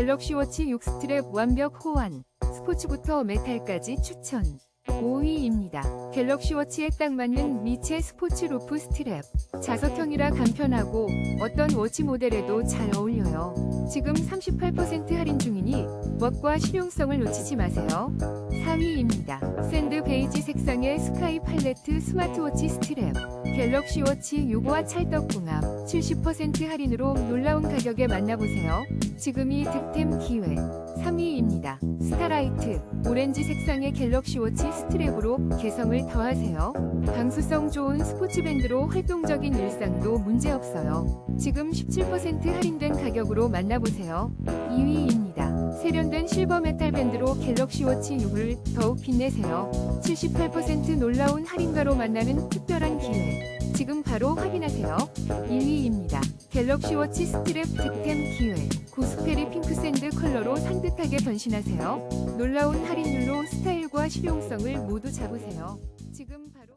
갤럭시 워치 6 스트랩 완벽 호환. 스포츠부터 메탈까지 추천. 5위입니다. 갤럭시 워치에 딱 맞는 미체 스포츠 루프 스트랩. 자석형이라 간편하고 어떤 워치 모델에도 잘 어울려요. 지금 38% 할인 중이니 멋과 실용성을 놓치지 마세요. 4위입니다. 샌드 베이지 색상의 스카이 팔레트 스마트워치 스트랩. 갤럭시 워치 6와 찰떡궁합 70% 할인으로 놀라운 가격에 만나보세요. 지금이 득템 기회. 3위입니다. 스타라이트 오렌지 색상의 갤럭시 워치 스트랩으로 개성을 더하세요. 방수성 좋은 스포츠밴드로 활동적인 일상도 문제없어요. 지금 17% 할인된 가격으로 만나보세요. 2위입니다. 세련된 실버 메탈 밴드로 갤럭시 워치 6을 더욱 빛내세요. 78% 놀라운 할인가로 만나는 특별한 기회. 바로 확인하세요. 1위입니다. 갤럭시 워치 스트랩 득템 기회. 고스페리 핑크 샌드 컬러로 산뜻하게 변신하세요. 놀라운 할인율로 스타일과 실용성을 모두 잡으세요. 지금 바로